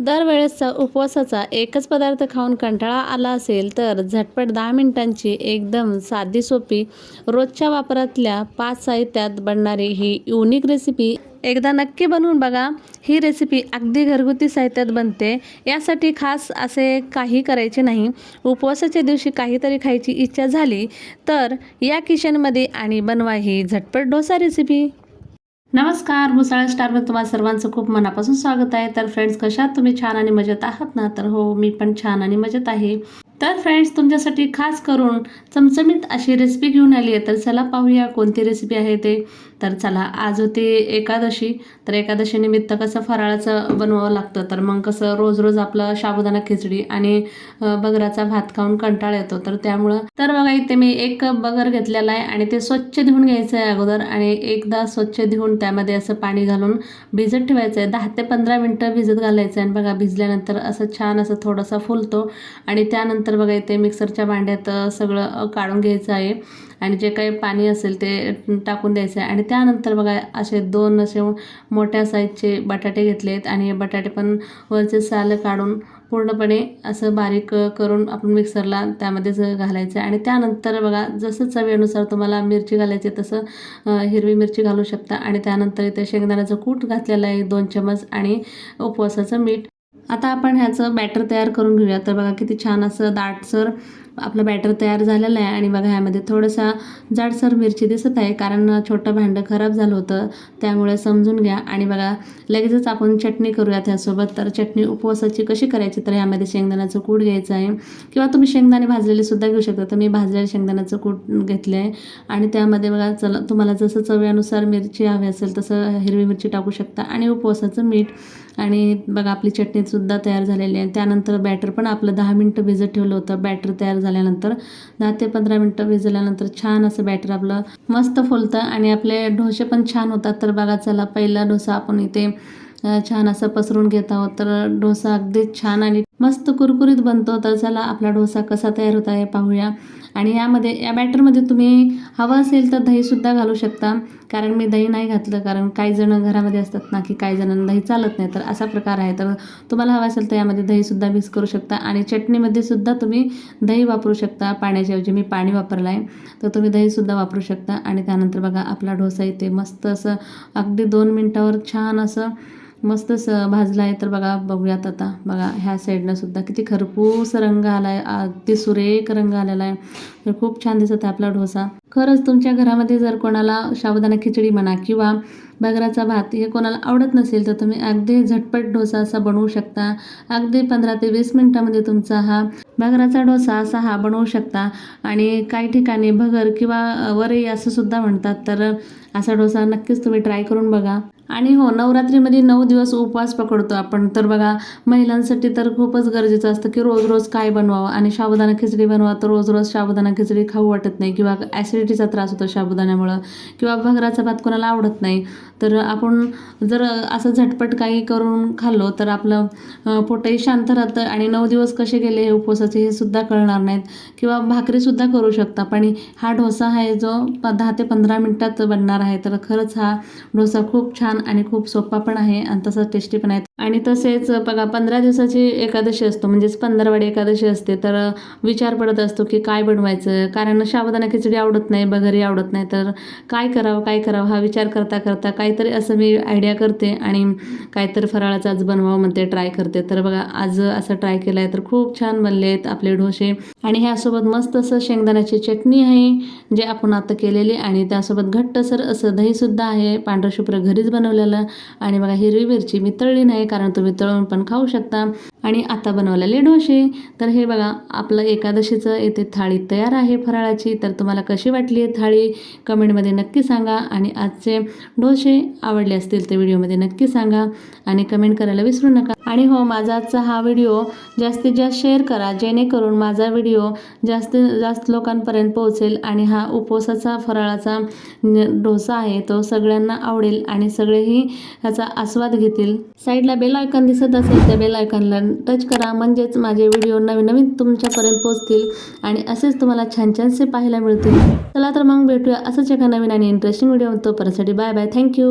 दरवेळेसचा उपवासाचा एकच पदार्थ खाऊन कंटाळा आला असेल तर झटपट दहा मिनिटांची एकदम साधी सोपी रोजच्या वापरातल्या पाच साहित्यात बनणारी ही युनिक रेसिपी एकदा नक्की बनवून बघा. ही रेसिपी अगदी घरगुती साहित्यात बनते. यासाठी खास असे काही करायचे नाही. उपवासाच्या दिवशी काहीतरी खायची इच्छा झाली तर या किचनमध्ये आणि बनवा ही झटपट डोसा रेसिपी नमस्कार मुसाळ स्टारवर तुम्हाला सर्वांचं खूप मनापासून स्वागत आहे. तर फ्रेंड्स कशात तुम्ही छान आणि मजेत आहात ना? तर हो मी पण छान आणि मजेत आहे. तर फ्रेंड्स तुमच्यासाठी खास करून चमचमीत अशी रेसिपी घेऊन आली आहे तर चला पाहूया कोणती रेसिपी आहे ते. तर चला आज होती एकादशी तर एकादशीनिमित्त कसं फराळाचं बनवावं लागतं? तर मग कसं रोज रोज आपलं साबुदाणा खिचडी आणि बगराचा भात खाऊन कंटाळा येतो. तर त्यामुळं तर बघा इथे मी एक बगर घेतलेला आहे आणि ते स्वच्छ धुवून घ्यायचं आहे अगोदर आणि एकदा स्वच्छ धुवून त्यामध्ये असं पाणी घालून भिजत ठेवायचं आहे. दहा ते पंधरा मिनटं भिजत घालायचं आहे आणि बघा भिजल्यानंतर असं छान असं थोडासा फुलतो आणि त्यानंतर बघा इथे मिक्सरच्या भांड्यात सगळं काढून घ्यायचं आहे आणि जे काही पाणी असेल ते टाकून द्यायचं आहे आणि त्यानंतर बघा असे दोन असे मोठ्या साईजचे बटाटे घेतले आहेत आणि हे बटाटे पण वरचे साल काढून पूर्णपणे असं बारीक करून आपण मिक्सरला त्यामध्येच घालायचं आहे. आणि त्यानंतर बघा जसं चवीनुसार तुम्हाला मिरची घालायची तसं हिरवी मिरची घालू शकता. आणि त्यानंतर इथे शेंगदाण्याचं कूट घातलेलं आहे दोन चमच आणि उपवासाचं मीठ. आता आपण ह्याचं बॅटर तयार करून घेऊया. तर बघा किती छान असं दाटसर आपलं बॅटर तयार झालेलं आहे आणि बघा ह्यामध्ये थोडंसं जाडसर मिरची दिसत आहे कारण छोटं भांडं खराब झालं होतं त्यामुळे समजून घ्या. आणि बघा लगेचच आपण चटणी करूया त्यासोबत तर चटणी उपवासाची कशी करायची? तर ह्यामध्ये शेंगदाण्याचं कूट घ्यायचं आहे. किंवा तुम्ही शेंगदाणे भाजलेले सुद्धा घेऊ शकता. तर मी भाजलेलं शेंगदाण्याचं कूट घेतलं आहे आणि त्यामध्ये बघा चला तुम्हाला जसं चवीनुसार मिरची हवी असेल तसं हिरवी मिरची टाकू शकता. आणि उपवासाचं मीठ. आणि बघा आपली चटणीसुद्धा तयार झालेली आहे. त्यानंतर बॅटर पण आपलं दहा मिनटं भिजत ठेवलं होतं. बॅटर तयार झाल्यानंतर दहा ते पंधरा मिनटं भिजल्यानंतर छान असं बॅटर आपलं मस्त फुलतं आणि आपले डोसे पण छान होतात. तर बघा चला पहिला डोसा आपण इथे छान असं पसरून घेत आहोत. तर डोसा अगदी छान आणि मस्त कुरकुरीत बनतो. तर चला आपला डोसा कसा तयार होत आहे पाहूया. आणि यामध्ये या बॅटरमध्ये तुम्ही हवं असेल तर दहीसुद्धा घालू शकता. कारण मी दही नाही घातलं. कारण काही जण घरामध्ये असतात ना की काही जणांना दही चालत नाही. तर असा प्रकार आहे. तर तुम्हाला हवं असेल तर यामध्ये दहीसुद्धा मिक्स करू शकता. आणि चटणीमध्ये सुद्धा तुम्ही दही वापरू शकता. पाण्याच्याऐवजी मी पाणी वापरलं आहे. तर तुम्ही दहीसुद्धा वापरू शकता. आणि त्यानंतर बघा आपला डोसा इथे मस्त असं अगदी दोन मिनटावर छान असं मस्त स भाजला आहे तर बघा बघूयात आता. बघा ह्या साईडनं सुद्धा किती खरपूस रंग आला आहे अगदी सुरेख रंग आलेला आहे. तर खूप छान दिसत आहे आपला डोसा. खरंच तुमच्या घरामध्ये जर कोणाला साबुदाणा खिचडी म्हणा किंवा बगराचा भात हे कोणाला आवडत नसेल तर तुम्ही अगदी झटपट डोसा असा बनवू शकता. अगदी पंधरा ते वीस मिनटामध्ये तुमचा हा बगराचा डोसा असा हा बनवू शकता. आणि काही ठिकाणी भगर किंवा वरई असं सुद्धा म्हणतात. तर असा डोसा नक्कीच तुम्ही ट्राय करून बघा. आणि हो नवरात्रीमध्ये नऊ दिवस उपवास पकडतो आपण. तर बघा महिलांसाठी तर खूपच गरजेचं असतं की रोज रोज काय बनवावं? आणि साबुदाणा खिचडी बनवा तर रोज रोज साबुदाणा खिचडी खाऊ वाटत नाही किंवा ॲसिडिटीचा त्रास होतो साबुदाण्यामुळं किंवा भगराचा भात कोणाला आवडत नाही. तर आपण जर असं झटपट काही करून खाल्लो तर आपलं पोटही शांत राहतं आणि नऊ दिवस कसे गेले हे उपवासाचे हे सुद्धा कळणार नाहीत किंवा भाकरीसुद्धा करू शकता. पण हा डोसा आहे जो दहा ते पंधरा मिनटात बनणार आहे. तर खरंच हा डोसा खूप छान आणि खूप सोपा पण आहे आणि तसंच टेस्टी पण आहे. आणि तसेच बघा पंधरा दिवसाची एकादशी असतो म्हणजेच पंधरवाडी एकादशी असते तर विचार पडत असतो की काय बनवायचं? कारण साबुदाणा खिचडी आवडत नाही बघरी आवडत नाही तर काय करावं काय करावं हा विचार करता करता काहीतरी असं मी आयडिया करते आणि काहीतरी फराळाचं आज बनवावं म्हणते ट्राय करते. तर बघा आज असं ट्राय केलं आहे तर खूप छान बनले आहेत आपले डोसे. आणि ह्यासोबत मस्त असं शेंगदाण्याची चटणी आहे जे आपण आता केलेली आणि त्यासोबत घट्टसर असं दहीसुद्धा आहे पांढरं शुभ्र घरीच बनवलेलं. आणि बघा हिरवी मिरची मी तळली नाही कारण तुम्ही तळून पण खाऊ शकता. आणि आता बनवलेले डोसे. तर हे बघा आपलं एकादशीचं येथे थाळी तयार आहे फराळाची. तर तुम्हाला कशी वाटली आहे थाळी? कमेंटमध्ये नक्की सांगा. आणि आजचे डोसे आवडले असतील ते व्हिडिओमध्ये नक्की सांगा. आणि कमेंट करायला विसरू नका. आणि हो माझा आजचा हा व्हिडिओ जास्तीत जास्त शेअर करा. जेणेकरून माझा व्हिडिओ जास्तीत जास्त लोकांपर्यंत पोहोचेल आणि हा उपवासाचा फराळाचा डोसा आहे तो सगळ्यांना आवडेल आणि सगळेही ह्याचा आस्वाद घेतील. साईडला बेल आयकॉन दिसत असेल त्या बेल आयकॉनला टच करा. म्हणजेच माझे व्हिडिओ नवीन नवीन तुमच्यापर्यंत पोहोचतील आणि असेच तुम्हाला छान छानसे पाहायला मिळतील. चला तर मग भेटूया असंच एका नवीन आणि इंटरेस्टिंग व्हिडिओ तोपर्यंतसाठी बाय बाय थँक्यू